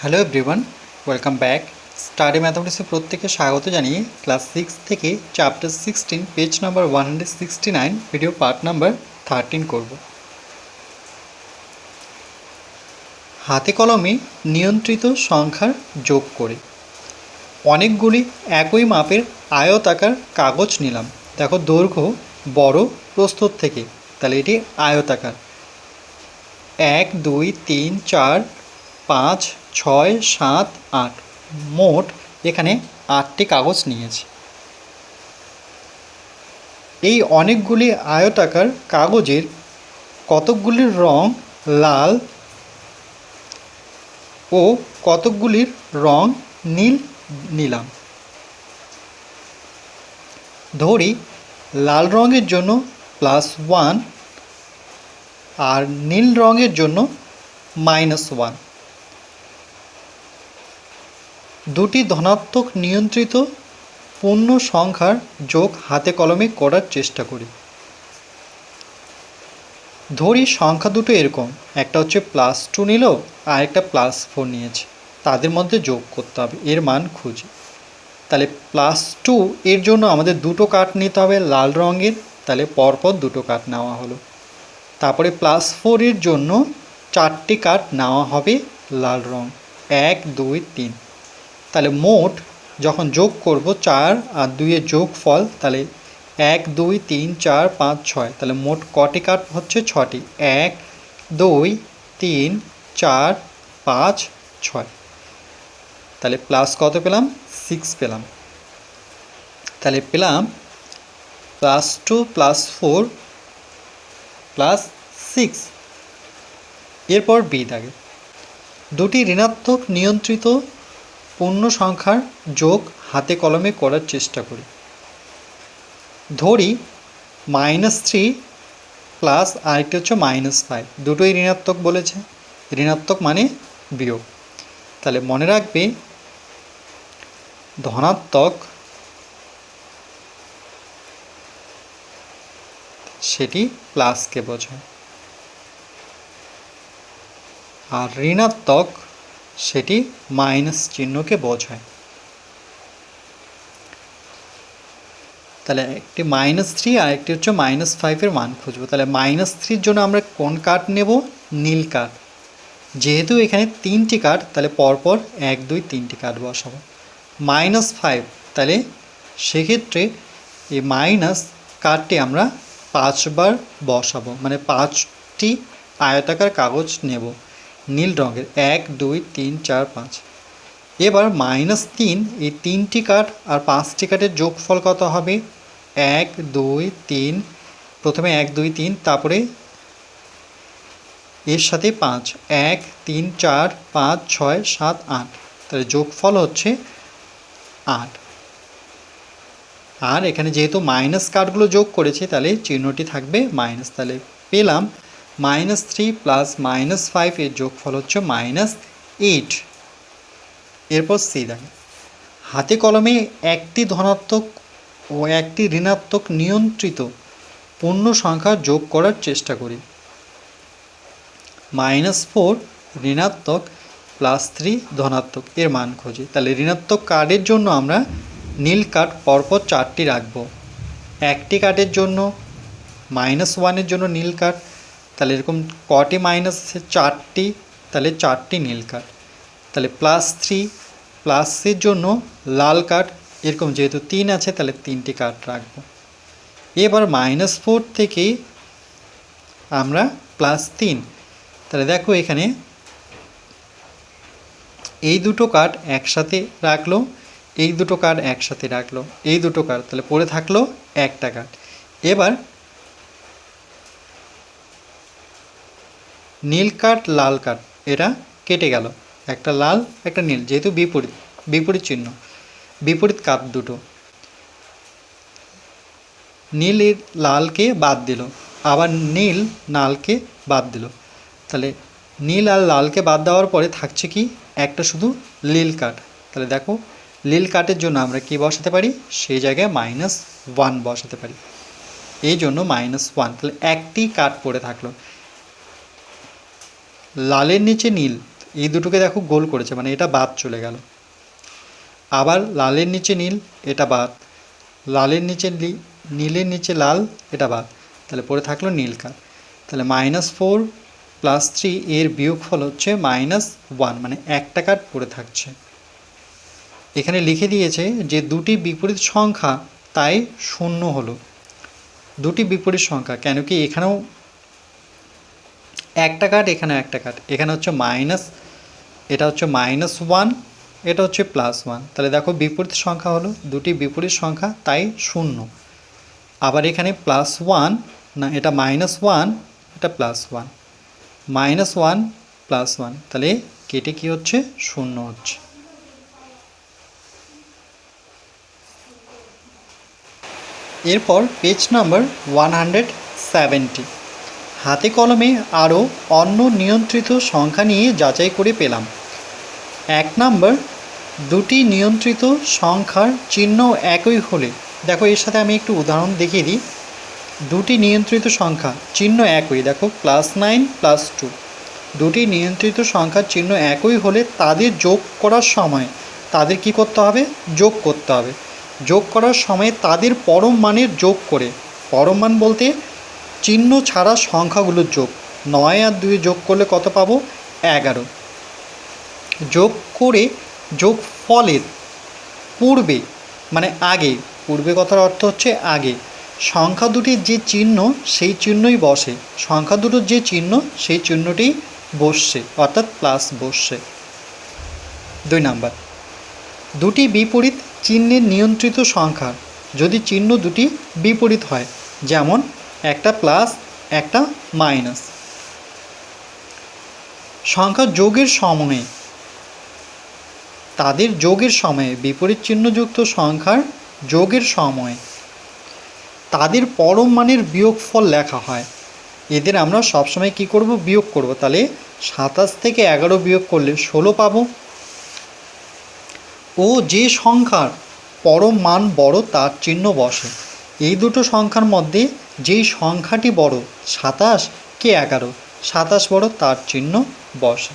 Hello everyone welcome back study ম্যাথামেটিক্সে প্রত্যেকে স্বাগত জানিয়ে ক্লাস সিক্স থেকে chapter sixteen page number one hundred sixty nine video part number thirteen করব। হাতে কলমে নিয়ন্ত্রিত সংখ্যার যোগ করে। অনেকগুলি একই মাপের আয়তাকার কাগজ নিলাম। দেখো দৈর্ঘ্য, বড় প্রস্তুত থেকে। তাহলে এটি আয়তাকার এক, দুই, তিন, চার, পাঁচ ছয়, সাত, আট। মোট এখানে আটটি কাগজ নিয়েছি। এই অনেকগুলি আয়তাকার কাগজের কতকগুলির রং লাল ও কতকগুলির রং নীল নিলাম। ধরি, লাল রঙের জন্য প্লাস ওয়ান আর নীল রঙের জন্য মাইনাস ওয়ান। দুটি ধনাত্মক নিয়ন্ত্রিত পূর্ণ সংখ্যার যোগ হাতে কলমে করার চেষ্টা করি। ধরি সংখ্যা দুটো এরকম, একটা হচ্ছে প্লাস টু নিল, আর একটা প্লাস ফোর নিয়েছে। তাদের মধ্যে যোগ করতে হবে, এর মান খুঁজে। তাহলে প্লাস টু এর জন্য আমাদের দুটো কাঠ নিতে হবে লাল রঙের, তাহলে পরপর দুটো কাঠ নেওয়া হলো। তারপরে প্লাস ফোরের জন্য চারটি কাঠ নেওয়া হবে লাল রং। এক, দুই, তিন। তাহলে মোট যখন যোগ করব চার আর দুইয়ের যোগ ফল তাহলে এক, দুই, তিন, চার, পাঁচ, ছয়। তাহলে মোট কটি কাঠ হচ্ছে? ছটি। এক, দুই, তিন, চার, পাঁচ, ছয়। তাহলে প্লাস কত পেলাম? সিক্স পেলাম। তাহলে পেলাম plus two plus four plus six এরপর বি দাগে। দুটি ঋণাত্মক নিয়ন্ত্রিত পূর্ণ সংখ্যার যোগ হাতে কলমে করার চেষ্টা করি। ধরি মাইনাস থ্রি প্লাস আরেকটি হচ্ছে মাইনাস ফাইভ দুটোই ঋণাত্মক বলেছে। ঋণাত্মক মানে বিয়োগ। তাহলে মনে রাখবে ধনাত্মক সেটি প্লাসকে বোঝায়। আর ঋণাত্মক সেটি মাইনাস চিহ্নকে বোঝায়। তাহলে একটি মাইনাস থ্রি আর একটি হচ্ছে মাইনাস ফাইভের মান খুঁজবো। তাহলে মাইনাস থ্রির জন্য আমরা কোন কাঠ নেব? নীল কাঠ যেহেতু এখানে তিনটি কাঠ তাহলে পরপর এক, দুই, তিনটি কাঠ বসাবো। মাইনাস ফাইভ, তাহলে সেক্ষেত্রে এই মাইনাস কাঠটি আমরা পাঁচবার বসাবো। মানে পাঁচটি আয়তাকার কাগজ নেব। নীল রঙের এক, দুই, তিন, চার, পাঁচ। এবার মাইনাস তিন, এই তিনটি কাঠ আর পাঁচটি কাঠের যোগফল কত হবে? এক, দুই, তিন। প্রথমে এক, দুই, তিন, তারপরে এর সাথে পাঁচ। এক, তিন, চার, পাঁচ, ছয়, সাত, আট। তাহলে যোগফল হচ্ছে আট। আর এখানে যেহেতু মাইনাস কার্ডগুলো যোগ করেছে, তাহলে চিহ্নটি থাকবে মাইনাস। তাহলে পেলাম minus three plus minus five এর যোগফল হচ্ছে মাইনাস এইট। এরপর সি দেখেন। হাতে কলমে একটি ধনাত্মক ও একটি ঋণাত্মক নিয়ন্ত্রিত পূর্ণ সংখ্যা যোগ করার চেষ্টা করি। মাইনাস ফোর ঋণাত্মক প্লাস থ্রি ধনাত্মক এর মান খুঁজি। তাহলে ঋণাত্মক কার্ডের জন্য আমরা নীল কার্ড পরপর চারটি রাখব। একটি কার্ডের জন্য, মাইনাস ওয়ানের জন্য নীল কার্ড তাহলে এরকম কটি মাইনাস আছে চারটি, তাহলে চারটি নীল কার্ড তাহলে প্লাস থ্রি প্লাসের জন্য লাল কার্ড এরকম যেহেতু তিন আছে, তাহলে তিনটি কার্ড রাখব। এবার মাইনাস ফোর থেকে আমরা প্লাস তিন। তাহলে দেখো এখানে এই দুটো কার্ড একসাথে রাখল, এই দুটো কার্ড একসাথে রাখল, এই দুটো কার্ড তাহলে পড়ে থাকল একটা কার্ড এবার নীল কাঠ, লাল কাঠ এটা কেটে গেল। একটা লাল, একটা নীল, যেহেতু বিপরীত বিপরীত চিহ্ন। বিপরীত কাপ দুটো। নীল এর লালকে বাদ দিল, আবার নীল নালকে বাদ দিল। তাহলে নীল আর লালকে বাদ দেওয়ার পরে থাকছে কি? একটা শুধু লীল কাঠ। তাহলে দেখো, লীল কাঠের জন্য আমরা কি বসাতে পারি? সেই জায়গায় মাইনাস ওয়ান বসাতে পারি। এই জন্য মাইনাস ওয়ান তাহলে একটি কাঠ পড়ে থাকল। লালের নিচে নীল, এই দুটোকে দেখো গোল করেছে মানে এটা বাদ চলে গেল। আবার লালের নিচে নীল, এটা বাদ। লালের নিচে নীলের নিচে লাল, এটা বাদ। তাহলে পরে থাকল নীল কার। তাহলে মাইনাস ফোর প্লাস থ্রি এর বিয়োগফল হচ্ছে মাইনাস ওয়ান মানে একটা কার্ড পড়ে থাকছে। এখানে লিখে দিয়েছে যে দুটি বিপরীত সংখ্যা তাই শূন্য হলো। দুটি বিপরীত সংখ্যা, কেন কি এখানেও একটা কার্ড এখানে একটা কার্ড এখানে হচ্ছে মাইনাস এটা হচ্ছে মাইনাস ওয়ান এটা হচ্ছে প্লাস ওয়ান তাহলে দেখো বিপরীত সংখ্যা হলো, দুটি বিপরীত সংখ্যা, তাই শূন্য। আবার এখানে প্লাস ওয়ান না, এটা মাইনাস ওয়ান এটা plus one minus one plus one তাহলে কেটে কি হচ্ছে? শূন্য হচ্ছে। এরপর page number one hundred seventy হাতে কলমে আরও অন্য নিয়ন্ত্রিত সংখ্যা নিয়ে যাচাই করে পেলাম। এক নাম্বার, দুটি নিয়ন্ত্রিত সংখ্যার চিহ্ন একই হলে, দেখো এর সাথে আমি একটু উদাহরণ দেখিয়ে দিই। দুটি নিয়ন্ত্রিত সংখ্যা চিহ্ন একই, দেখো প্লাস নাইন প্লাস টু দুটি নিয়ন্ত্রিত সংখ্যার চিহ্ন একই হলে তাদের যোগ করার সময় তাদের কি করতে হবে? যোগ করতে হবে। যোগ করার সময় তাদের পরম মানের যোগ করে। পরম মান বলতে চিহ্ন ছাড়া সংখ্যাগুলোর যোগ। নয় আর দুই যোগ করলে কত পাবো? এগারো। যোগ করে যোগ ফলের পূর্বে মানে আগে, পূর্বে কথার অর্থ হচ্ছে আগে। সংখ্যা দুটির যে চিহ্ন, সেই চিহ্নই বসে। সংখ্যা দুটোর যে চিহ্ন, সেই চিহ্নটি বসছে, অর্থাৎ প্লাস বসছে। দুই নাম্বার। দুটি বিপরীত চিহ্নের নিয়ন্ত্রিত সংখ্যা। যদি চিহ্ন দুটি বিপরীত হয়, যেমন একটা প্লাস, একটা মাইনাস। সংখ্যা যোগের সময়ে, তাদের যোগের সময়ে, বিপরীত চিহ্নযুক্ত সংখ্যার যোগের সময়ে, তাদের পরম মানের বিয়োগফল লেখা হয়। এদের আমরা সবসময় কি করব? বিয়োগ করব। তাহলে সাতাশ থেকে এগারো বিয়োগ করলে ষোলো পাবো। ও যে সংখ্যার পরম মান বড়, তার চিহ্ন বসে। এই দুটো সংখ্যার মধ্যে যেই সংখ্যাটি বড়, সাতাশ কে এগারো? সাতাশ বড়, তার চিহ্ন বসে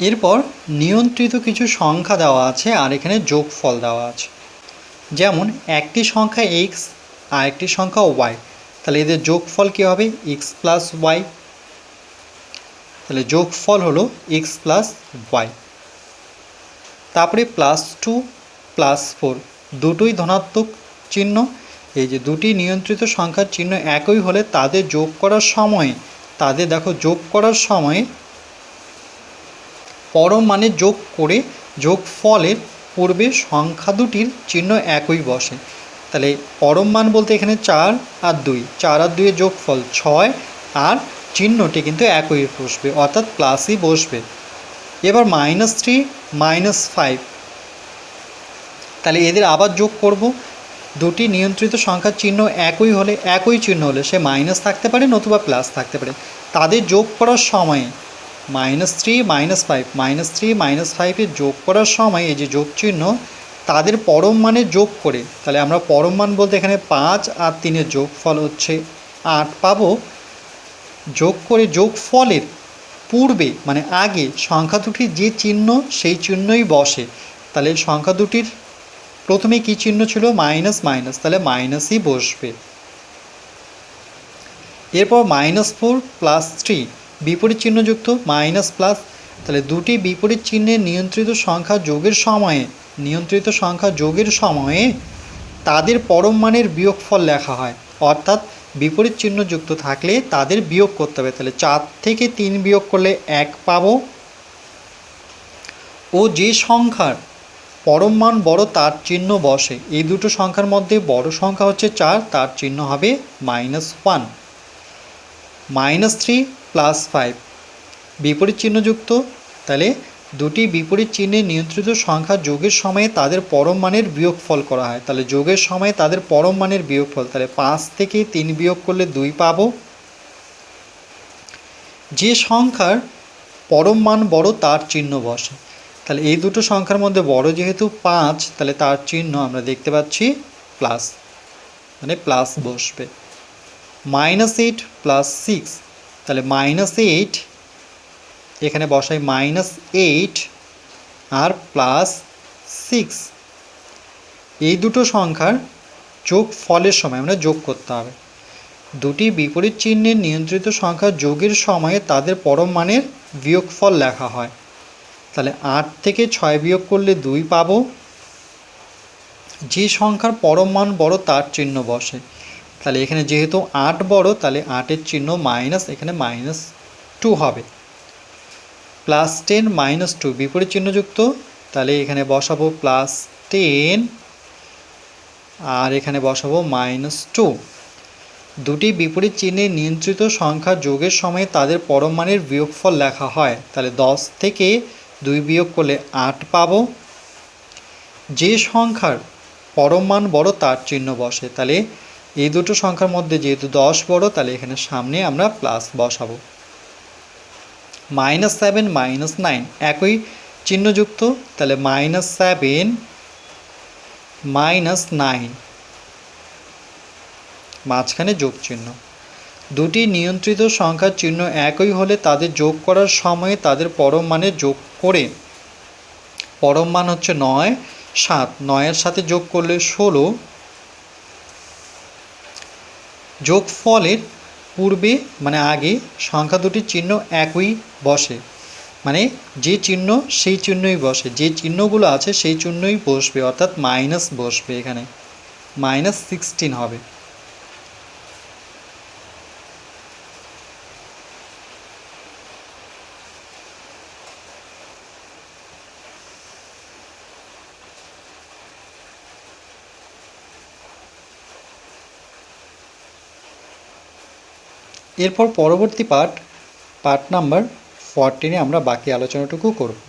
এরপর নিয়ন্ত্রিত কিছু সংখ্যা দেওয়া আছে আর এখানে যোগফল দেওয়া আছে। যেমন একটি সংখ্যা এক্স আর একটি সংখ্যা ওয়াই তাহলে এদের যোগফল কী হবে? এক্স প্লাস ওয়াই তাহলে যোগফল হলো এক্স প্লাস ওয়াই তারপরে প্লাস টু প্লাস ফোর দুটোই ধনাত্মক চিহ্ন। এই যে দুটি নিয়ন্ত্রিত সংখ্যার চিহ্ন একই হলে তাদের যোগ করার সময়, তাদের দেখো যোগ করার সময় পরম মানে যোগ করে যোগ ফলের পূর্বে সংখ্যা দুটির চিহ্ন একই বসে। তাহলে পরম মান বলতে এখানে চার আর দুই, চার আর দুইয়ের যোগফল ছয় আর চিহ্নটি কিন্তু একই বসবে, অর্থাৎ প্লাসই বসবে। এবার মাইনাস থ্রি মাইনাস ফাইভ তাহলে এদের আবার যোগ করব। দুটি নিয়ন্ত্রিত সংখ্যার চিহ্ন একই হলে, একই চিহ্ন হলে সে মাইনাস থাকতে পারে নতুবা প্লাস থাকতে পারে। তাদের যোগ করার সময়ে minus three minus five minus three minus ফাইভের যোগ করার সময় এই যে যোগ চিহ্ন, তাদের পরম মানে যোগ করে, তাহলে আমরা পরম মান বলতে এখানে পাঁচ আর তিনের যোগফল হচ্ছে আট পাবো। যোগ করে যোগ ফলের পূর্বে মানে আগে সংখ্যা দুটির যে চিহ্ন, সেই চিহ্নই বসে। তাহলে সংখ্যা দুটির প্রথমে কী চিহ্ন ছিল? Minus minus. তাহলে মাইনাসই বসবে। এরপর মাইনাস ফোর প্লাস থ্রি, বিপরীত চিহ্নযুক্ত, মাইনাস প্লাস। তাহলে দুটি বিপরীত চিহ্নের নিয়ন্ত্রিত সংখ্যা যোগের সময়ে, নিয়ন্ত্রিত সংখ্যা যোগের সময়ে তাদের পরম মানের বিয়োগফল লেখা হয়। অর্থাৎ বিপরীত চিহ্নযুক্ত থাকলে তাদের বিয়োগ করতে হবে। তাহলে চার থেকে তিন বিয়োগ করলে এক পাবো। ও যে সংখ্যার পরম মান বড়, তার চিহ্ন বসে। এই দুটো সংখ্যার মধ্যে বড় সংখ্যা হচ্ছে চার, তার চিহ্ন হবে minus one minus three plus five বিপরীত চিহ্নযুক্ত। তাহলে দুটি বিপরীত চিহ্নে নিয়ন্ত্রিত সংখ্যা যোগের সময়ে তাদের পরম মানের বিয়োগফল করা হয়। তাহলে যোগের সময়ে তাদের পরম মানের বিয়োগফল। তাহলে পাঁচ থেকে তিন বিয়োগ করলে দুই পাবো। যে সংখ্যার পরম মান বড়, তার চিহ্ন বসে। তাহলে এই দুটো সংখ্যার মধ্যে বড় যেহেতু পাঁচ, তাহলে তার চিহ্ন আমরা দেখতে পাচ্ছি প্লাস মানে প্লাস বসবে। মাইনাস এইট প্লাস সিক্স তাহলে মাইনাস এইট এখানে বসাই মাইনাস এইট আর প্লাস সিক্স এই দুটো সংখ্যার যোগ ফলের সময় আমরা যোগ করতে হবে। দুটি বিপরীত চিহ্নের নিয়ন্ত্রিত সংখ্যা যোগের সময়ে তাদের পরম মানের বিয়োগফল লেখা হয়। তাহলে আট থেকে ছয় বিয়োগ করলে দুই পাবো। যে সংখ্যার পরম মান বড়, তার চিহ্ন বসে। তাহলে এখানে যেহেতু আট বড়, তাহলে আটের চিহ্ন মাইনাস, এখানে মাইনাস টু হবে। প্লাস টেন মাইনাস টু বিপরীত চিহ্নযুক্ত। তাহলে এখানে বসাবো প্লাস টেন আর এখানে বসাবো মাইনাস টু দুটি বিপরীত চিহ্নে নিয়ন্ত্রিত সংখ্যা যোগের সময় তাদের পরম মানের বিয়োগফল লেখা হয়। তাহলে দশ থেকে দুই বিয়োগ করলে আট পাবো। যে সংখ্যার পরম মান বড়, তার চিহ্ন বসে। তাহলে এই দুটো সংখ্যার মধ্যে যেহেতু দশ বড়, তাহলে এখানে সামনে আমরা প্লাস বসাবো। মাইনাস সেভেন মাইনাস নাইন একই চিহ্নযুক্ত। তাহলে মাইনাস সেভেন মাইনাস নাইন মাঝখানে যোগ চিহ্ন দুটি নিয়ন্ত্রিত সংখ্যার চিহ্ন একই হলে তাদের যোগ করার সময়ে তাদের পরম মানে যোগ করে। পরম মান হচ্ছে নয়, সাত। নয়ের সাথে যোগ করলে ষোলো। যোগ ফলের পূর্বে মানে আগে, সংখ্যা দুটির চিহ্ন একই বসে। মানে যে চিহ্ন সেই চিহ্নই বসে। যে চিহ্নগুলো আছে সেই চিহ্নই বসবে, অর্থাৎ মাইনাস বসবে এখানে। মাইনাস সিক্সটিন হবে। এরপর পরবর্তী পার্ট পার্ট নাম্বার ফরটিনে আমরা বাকি আলোচনাটুকু করব।